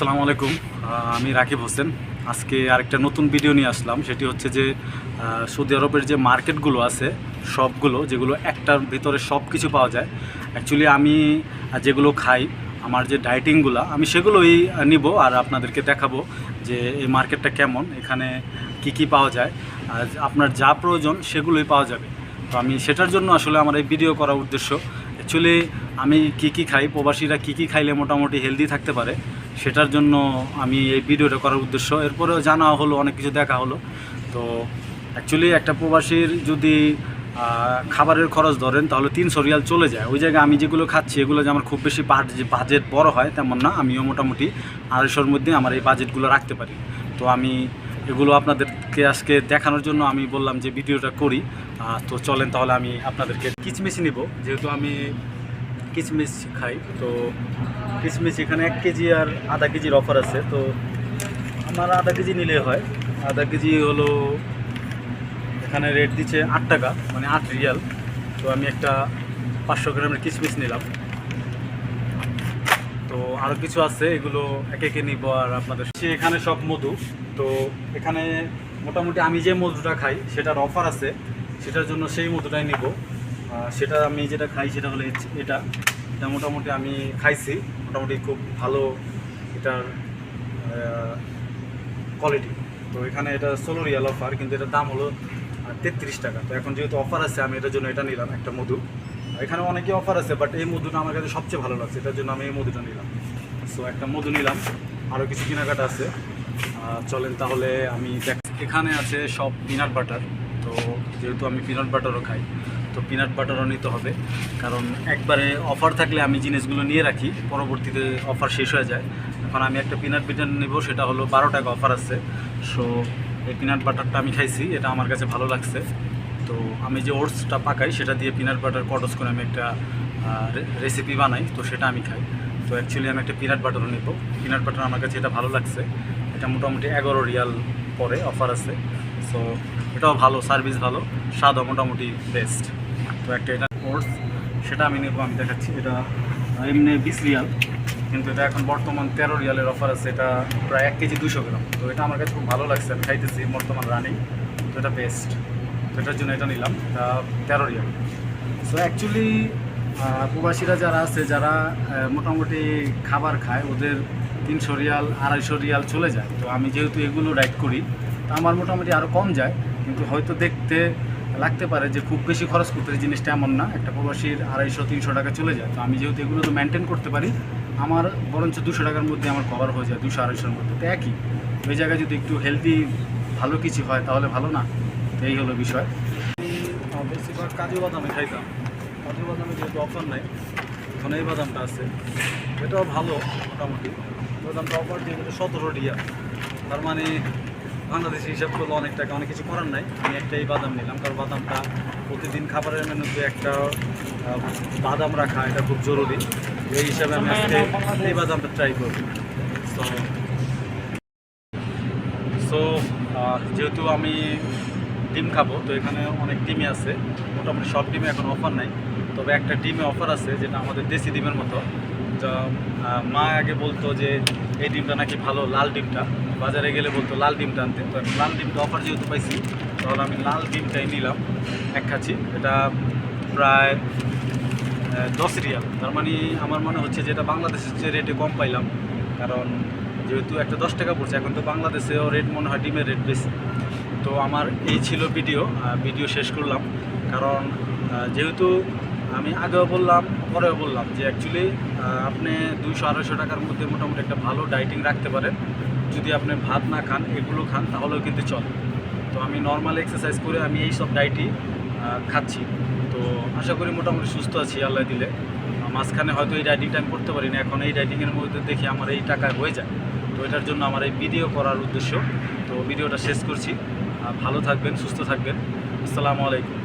আসসালামু আলাইকুম। আমি রাকিব হোসেন। আজকে আরেকটা নতুন ভিডিও নিয়ে আসলাম। সেটি হচ্ছে যে সৌদি আরবের যে মার্কেটগুলো আছে, সবগুলো, যেগুলো একটার ভিতরে সব কিছু পাওয়া যায় অ্যাকচুয়ালি আমি যেগুলো খাই, আমার যে ডায়েটিংগুলো আমি সেগুলোই নিব আর আপনাদেরকে দেখাবো যে এই মার্কেটটা কেমন, এখানে কি কি পাওয়া যায়, আর আপনার যা প্রয়োজন সেগুলোই পাওয়া যাবে। তো আমি সেটার জন্য আসলে আমার এই ভিডিও করার উদ্দেশ্য অ্যাকচুয়ালি আমি কি কি খাই, প্রবাসীরা কি কি খাইলে মোটামুটি হেলদি থাকতে পারে সেটার জন্য আমি এই ভিডিওটা করার উদ্দেশ্য। এরপরেও জানা হলো, অনেক কিছু দেখা হলো। তো অ্যাকচুয়ালি একটা প্রবাসীর যদি খাবারের খরচ ধরেন, তাহলে তিনশো রিয়াল চলে যায়। ওই জায়গায় আমি যেগুলো খাচ্ছি, এগুলো যে আমার খুব বেশি বাজেট বড় হয়, তেমন না। আমিও মোটামুটি আড়াইশোর মধ্যে আমার এই বাজেটগুলো রাখতে পারি। তো আমি এগুলো আপনাদেরকে আজকে দেখানোর জন্য আমি বললাম যে ভিডিওটা করি। তো চলেন তাহলে আমি আপনাদেরকে কিচমিচি নিব। যেহেতু আমি কিচমিচ খাই, তো কিচমিচ এখানে এক কেজি আর আধা কেজির অফার আছে, তো আমার আধা কেজি নিলে হয়। আধা কেজি হলো, এখানে রেট দিচ্ছে আট টাকা মানে আট রিয়াল। তো আমি একটা পাঁচশো গ্রামের কিচমিচ নিলাম। তো আরও কিছু আছে, এগুলো একে একে নিব আর আপনাদের এখানে সব মধু, তো এখানে মোটামুটি আমি যে মধুটা খাই, সেটার অফার আছে, সেটার জন্য সেই মধুটাই নিব। সেটা আমি যেটা খাই সেটা হলো এটা। এটা মোটামুটি আমি খাইছি, মোটামুটি খুব ভালো এটার কোয়ালিটি তো এখানে এটা ষোলো রিয়াল অফার কিন্তু এটার দাম হলো তেত্রিশ টাকা। তো এখন যেহেতু অফার আছে, আমি এটার জন্য এটা নিলাম, একটা মধু। এখানে অনেকই অফার আছে বাট এই মধুটা আমার কাছে সবচেয়ে ভালো লাগছে, এটার জন্য আমি এই মধুটা নিলাম। সো একটা মধু নিলাম। আরও কিছু কেনাকাটা আছে। চলেন তাহলে আমি দেখ এখানে আছে সব পিনাট বাটার তো যেহেতু আমি পিনাট বাটারও খাই তো পিনাট বাটারও নিতে হবে। কারণ একবারে অফার থাকলে আমি জিনিসগুলো নিয়ে রাখি, পরবর্তীতে অফার শেষ হয়ে যায়। এখন আমি একটা পিনাট বাটার নেব, সেটা হলো বারো টাকা অফার আছে। সো এই পিনাট বাটারটা আমি খাইছি, এটা আমার কাছে ভালো লাগছে। তো আমি যে ওটসটা পাকাই, সেটা দিয়ে পিনাট বাটার কটস করে আমি একটা রেসিপি বানাই, তো সেটা আমি খাই। তো অ্যাকচুয়ালি আমি একটা পিনাট বাটারও নেব। পিনাট বাটার আমার কাছে এটা ভালো লাগছে। এটা মোটামুটি এগারো রিয়াল পরে অফার আছে। সো এটাও ভালো সার্ভিস ভালো, স্বাদও মোটামুটি বেস্ট তো একটা এটা ওটস সেটা আমি নেব, আমি দেখাচ্ছি। এটা এমনি বিশ রিয়াল, কিন্তু এটা এখন বর্তমান তেরো রিয়ালের অফার আছে, এটা প্রায় এক কেজি দুশো গ্রাম। তো এটা আমার কাছে খুব ভালো লাগছে, আমি খাইতেছি, বর্তমান রানিং তো এটা বেস্ট তো এটার জন্য এটা নিলাম, এটা তেরো রিয়াল। সো অ্যাকচুয়ালি প্রবাসীরা যারা আছে, যারা মোটামুটি খাবার খায়, ওদের তিনশো রিয়াল, আড়াইশো রিয়াল চলে যায়। তো আমি যেহেতু এগুলো রাইড করি, তো আমার মোটামুটি আরও কম যায়, কিন্তু হয়তো দেখতে লাগতে পারে যে খুব বেশি খরচ করতে জিনিসটা এমন না। একটা প্রবাসীর আড়াইশো, তিনশো টাকা চলে যায়। তো আমি যেহেতু এগুলো তো মেনটেন করতে পারি, আমার বরঞ্চ দুশো টাকার মধ্যে আমার কভার হয়ে যায়, দুশো, আড়াইশোর মধ্যে। তো একই। ওই জায়গায় যদি একটু হেলদি ভালো কিছু হয়, তাহলে ভালো না। তো এই হলো বিষয়। বেশিরভাগ কাজু বাদামে খাইতাম। কাজু বাদামে যেহেতু অফার নাই, এখন এই বাদামটা আছে। এটাও ভালো মোটামুটি। বাদামটা অফার দিয়ে সতেরো রিয়া তার মানে বাংলাদেশি হিসাব করলে অনেক টাকা, অনেক কিছু করার নাই। আমি একটাই বাদাম নিলাম, কারণ বাদামটা প্রতিদিন খাবারের মেনুতে একটা বাদাম রাখা, এটা খুব জরুরি। এই হিসাবে আমি আজকে এই বাদামটা ট্রাই করব। সো সো যেহেতু আমি ডিম খাব, তো এখানে অনেক ডিমই আছে। মোটামুটি সব ডিমে এখন অফার নাই। তবে একটা ডিমে অফার আছে, যেটা আমাদের দেশি ডিমের মতো। মা আগে বলতো যে, এই ডিমটা নাকি ভালো, লাল ডিমটা। বাজারে গেলে বলতো, লাল ডিমটা আনতে। তো আমি লাল ডিমটা অফার যেহেতু পাইছি, তাহলে আমি লাল ডিমটাই নিলাম, এক খাচ্ছি এটা প্রায় দশ রিয়াল। তার মানে আমার মনে হচ্ছে যে এটা বাংলাদেশের যে রেটে কম পাইলাম। কারণ যেহেতু একটা দশ টাকা পড়ছে, এখন তো বাংলাদেশেও রেট মনে হয় ডিমের রেট বেশি। তো আমার এই ছিল ভিডিও ভিডিও শেষ করলাম। কারণ যেহেতু আমি আগেও বললাম, পরেও বললাম যে অ্যাকচুয়ালি আপনি দুইশো আড়াইশো টাকার মধ্যে মোটামুটি একটা ভালো ডাইটিং রাখতে পারেন। যদি আপনি ভাত না খান, এগুলো খান, তাহলেও কিন্তু চলে। তো আমি নর্মাল এক্সারসাইজ করে আমি এই সব ডাইটই খাচ্ছি। তো আশা করি মোটামুটি সুস্থ আছি, আল্লাহ দিলে। মাঝখানে হয়তো এই রাইডিংটা আমি করতে পারি না এখন এই রাইডিংয়ের মধ্যে দেখি আমার এই টাকায় হয়ে যায়। তো এটার জন্য আমার এই ভিডিও করার উদ্দেশ্য। তো ভিডিওটা শেষ করছি। ভালো থাকবেন, সুস্থ থাকবেন। আসসালামু আলাইকুম।